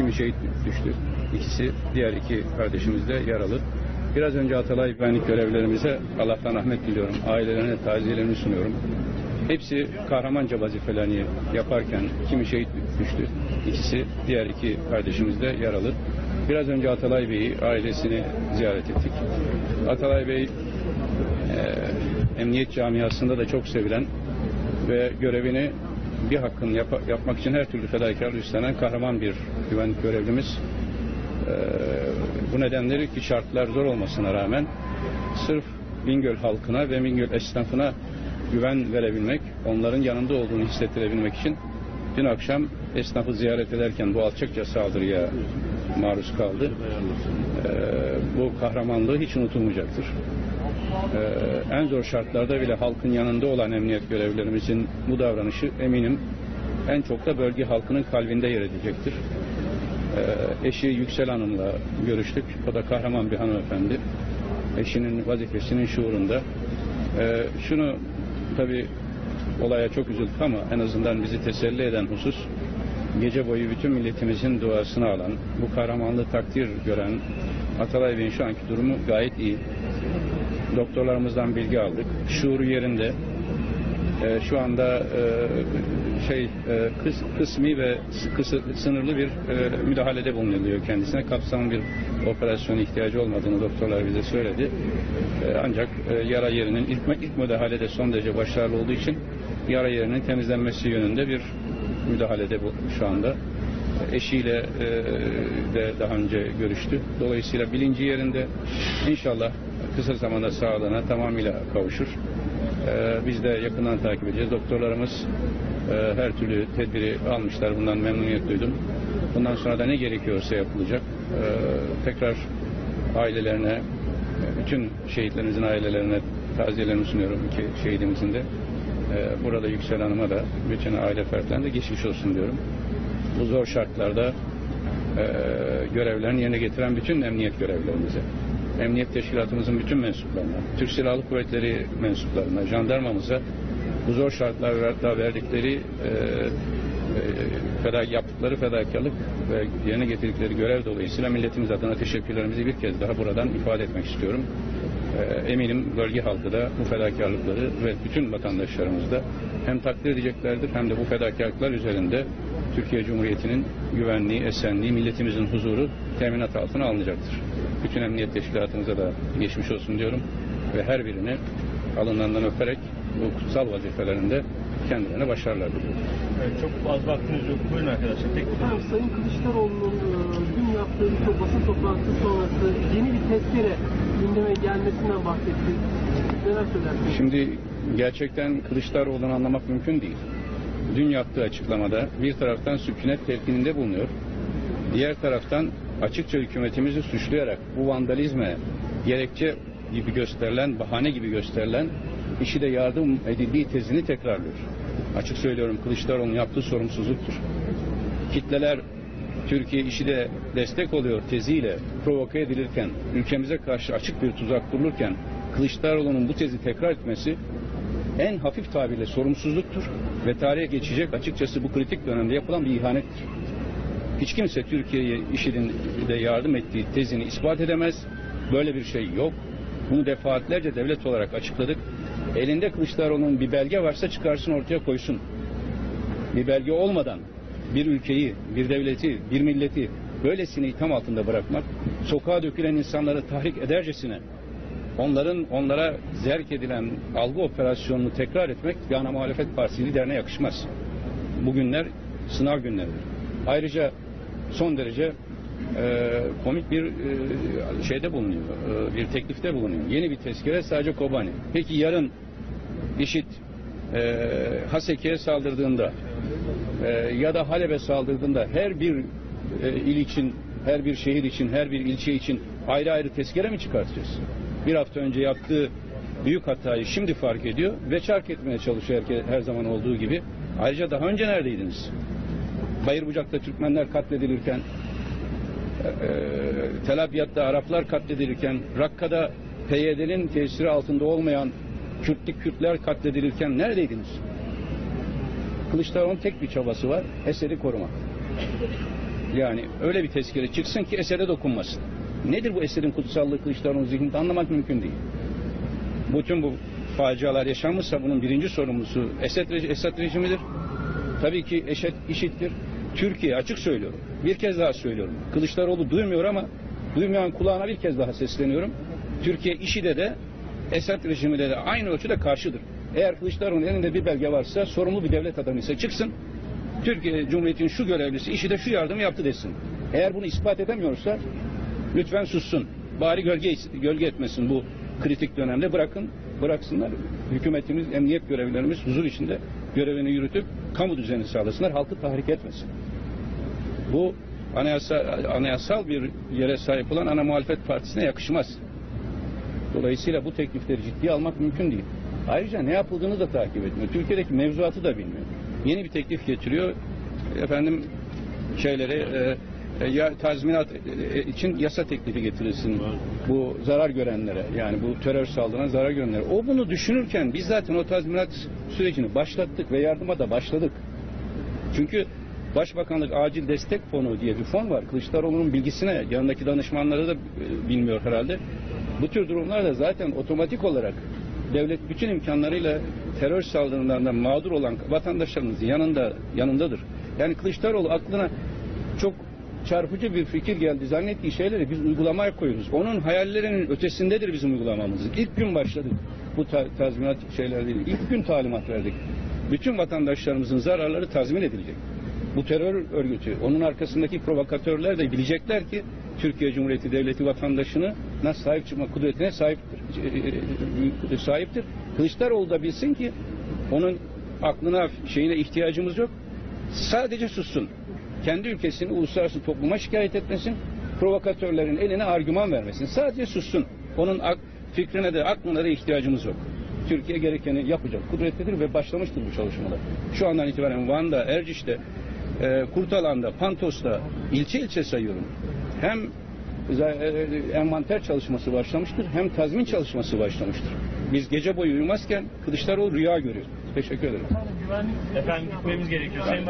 kimi şehit düştü. İkisi, diğer iki kardeşimiz de yaralı. Biraz önce Atalay güvenlik görevlilerimize Allah'tan rahmet diliyorum. Ailelerine taziyelerimi sunuyorum. Hepsi kahramanca vazifelerini yaparken kimi şehit düştü. İkisi, diğer iki kardeşimiz de yaralı. Biraz önce Atalay Bey'i, ailesini ziyaret ettik. Atalay Bey, e, emniyet camiasında da çok sevilen ve görevini bir hakkını yap- yapmak için her türlü fedakarlık üstlenen kahraman bir güvenlik görevlimiz. Ee, bu nedenleri ki şartlar zor olmasına rağmen sırf Bingöl halkına ve Bingöl esnafına güven verebilmek, onların yanında olduğunu hissettirebilmek için dün akşam esnafı ziyaret ederken bu alçakça saldırıya maruz kaldı. Ee, bu kahramanlığı hiç unutulmayacaktır. Ee, en zor şartlarda bile halkın yanında olan emniyet görevlilerimizin bu davranışı eminim en çok da bölge halkının kalbinde yer edecektir. Ee, eşi Yüksel Hanım'la görüştük. O da kahraman bir hanımefendi. Eşinin vazifesinin şuurunda. Ee, şunu tabi olaya çok üzüldük ama en azından bizi teselli eden husus gece boyu bütün milletimizin duasını alan, bu kahramanlığı takdir gören Atalay Bey'in şu anki durumu gayet iyi. Doktorlarımızdan bilgi aldık. Şuuru yerinde. Ee, şu anda e, şey e, kıs, kısmi ve sı- kısı, sınırlı bir e, müdahalede bulunuyor kendisine. Kapsamlı bir operasyona ihtiyacı olmadığını doktorlar bize söyledi. E, ancak e, yara yerinin ilk, ilk müdahalede son derece başarılı olduğu için yara yerinin temizlenmesi yönünde bir müdahalede bu şu anda. Eşiyle e, de daha önce görüştü. Dolayısıyla bilinci yerinde inşallah kısa zamanda sağlığına tamamıyla kavuşur. Ee, biz de yakından takip edeceğiz. Doktorlarımız e, her türlü tedbiri almışlar. Bundan memnuniyet duydum. Bundan sonra da ne gerekiyorsa yapılacak. Ee, tekrar ailelerine, bütün şehitlerimizin ailelerine taziyelerimi sunuyorum. iki şehidimizin de. Ee, burada Yüksel Hanım'a da bütün aile fertlerine de geçmiş olsun diyorum. Bu zor şartlarda e, görevlerini yerine getiren bütün emniyet görevlerimize, emniyet teşkilatımızın bütün mensuplarına, Türk Silahlı Kuvvetleri mensuplarına, jandarmamıza bu zor şartlarda verdikleri e, e, feda, yaptıkları fedakarlık ve yerine getirdikleri görev dolayısıyla milletimiz adına teşekkürlerimizi bir kez daha buradan ifade etmek istiyorum. E, eminim bölge halkı da bu fedakarlıkları ve bütün vatandaşlarımız da hem takdir edeceklerdir hem de bu fedakarlıklar üzerinde Türkiye Cumhuriyeti'nin güvenliği, esenliği, milletimizin huzuru teminat altına alınacaktır. Bütün emniyet teşkilatımıza da geçmiş olsun diyorum ve her birini alınlarından öperek bu kutsal vazifelerinde kendilerine başarılar diliyorum. Evet, çok az vaktiniz yok. Buyurun arkadaşlar. Tek Efendim Sayın Kılıçdaroğlu'nun e, dün yaptığı bir basın toplantısı sonrası yeni bir tezkere gündeme gelmesinden bahsetti. Neler söylersiniz? Şimdi gerçekten Kılıçdaroğlu'nu anlamak mümkün değil. Dün yaptığı açıklamada bir taraftan sükunet telkininde bulunuyor. Diğer taraftan açıkça hükümetimizi suçlayarak bu vandalizme gerekçe gibi gösterilen, bahane gibi gösterilen işi de yardım edildiği tezini tekrarlıyor. Açık söylüyorum Kılıçdaroğlu'nun yaptığı sorumsuzluktur. Kitleler Türkiye işi de destek oluyor teziyle provoke edilirken, ülkemize karşı açık bir tuzak kurulurken Kılıçdaroğlu'nun bu tezi tekrar etmesi en hafif tabirle sorumsuzluktur ve tarihe geçecek açıkçası bu kritik dönemde yapılan bir ihanettir. Hiç kimse Türkiye'ye IŞİD'in de yardım ettiği tezini ispat edemez. Böyle bir şey yok. Bunu defaatlerce devlet olarak açıkladık. Elinde Kılıçdaroğlu'nun bir belge varsa çıkarsın ortaya koysun. Bir belge olmadan bir ülkeyi, bir devleti, bir milleti böylesine itham altında bırakmak, sokağa dökülen insanları tahrik edercesine onların onlara zerk edilen algı operasyonunu tekrar etmek bir ana muhalefet partisi liderine yakışmaz. Bugünler sınav günleridir. Ayrıca son derece e, komik bir e, şeyde bulunuyor, e, bir teklifte bulunuyor. Yeni bir tezkere sadece Kobani. Peki yarın IŞİD e, Haseke'ye saldırdığında e, ya da Halep'e saldırdığında her bir e, il için, her bir şehir için, her bir ilçe için ayrı ayrı tezkere mi çıkartacağız? Bir hafta önce yaptığı büyük hatayı şimdi fark ediyor ve çark etmeye çalışıyor her, her zaman olduğu gibi. Ayrıca daha önce neredeydiniz? Bayırbucak'ta Türkmenler katledilirken, e, Tel Abyad'da Araplar katledilirken, Rakka'da PYD'nin tesiri altında olmayan Kürtlik Kürtler katledilirken neredeydiniz? Kılıçdaroğlu'nun tek bir çabası var, eseri korumak. Yani öyle bir tezkere çıksın ki esere dokunmasın. Nedir bu eserin kutsallığı Kılıçdaroğlu'nun zihninde anlamak mümkün değil. Bütün bu facialar yaşanmışsa bunun birinci sorumlusu Esed, Esed rejimidir. Tabii ki Eşet işittir. Türkiye açık söylüyorum. Bir kez daha söylüyorum. Kılıçdaroğlu duymuyor ama duymayan kulağına bir kez daha sesleniyorum. Türkiye işide de Esed rejimine de aynı ölçüde karşıdır. Eğer Kılıçdaroğlu'nun elinde bir belge varsa sorumlu bir devlet adamı ise çıksın. Türkiye Cumhuriyeti'nin şu görevlisi işi de şu yardımı yaptı desin. Eğer bunu ispat edemiyorsa lütfen sussun. Bari gölge, gölge etmesin bu kritik dönemde bırakın bıraksınlar. Hükümetimiz, emniyet görevlilerimiz huzur içinde görevini yürütüp kamu düzeni sağlasınlar. Halkı tahrik etmesin. Bu anayasa, anayasal bir yere sahip olan ana muhalefet partisine yakışmaz. Dolayısıyla bu teklifleri ciddiye almak mümkün değil. Ayrıca ne yapıldığını da takip etmiyor. Türkiye'deki mevzuatı da bilmiyor. Yeni bir teklif getiriyor. Efendim şeyleri e, ya tazminat e, e, için yasa teklifi getirilsin bu zarar görenlere yani bu terör saldırına zarar görenlere. O bunu düşünürken biz zaten o tazminat sürecini başlattık ve yardıma da başladık. Çünkü Başbakanlık Acil Destek Fonu diye bir fon var. Kılıçdaroğlu'nun bilgisine yanındaki danışmanları da e, bilmiyor herhalde. Bu tür durumlarda zaten otomatik olarak devlet bütün imkanlarıyla terör saldırılarından mağdur olan vatandaşlarımızın yanında yanındadır. Yani Kılıçdaroğlu aklına çok çarpıcı bir fikir geldi. Zannettiği şeyleri biz uygulamaya koyuyoruz. Onun hayallerinin ötesindedir bizim uygulamamız. İlk gün başladık bu ta- tazminat şeylerle ilgili. İlk gün talimat verdik. Bütün vatandaşlarımızın zararları tazmin edilecek. Bu terör örgütü, onun arkasındaki provokatörler de bilecekler ki Türkiye Cumhuriyeti Devleti vatandaşını nasıl sahip çıkma kudretine sahiptir. e, sahiptir. Kılıçdaroğlu da bilsin ki onun aklına şeyine ihtiyacımız yok. Sadece sussun. Kendi ülkesini uluslararası topluma şikayet etmesin. Provokatörlerin eline argüman vermesin. Sadece sussun. Onun fikrine de aklına da ihtiyacımız yok. Türkiye gerekeni yapacak. Kudretlidir ve başlamıştır bu çalışmalar. Şu andan itibaren Van'da, Erciş'te, e, Kurtalan'da, Pantos'ta ilçe ilçe sayıyorum. Hem e, envanter çalışması başlamıştır hem tazmin çalışması başlamıştır. Biz gece boyu uyumazken Kılıçdaroğlu rüya görüyor. Teşekkür ederim. Efendim gitmemiz gerekiyor. Sayın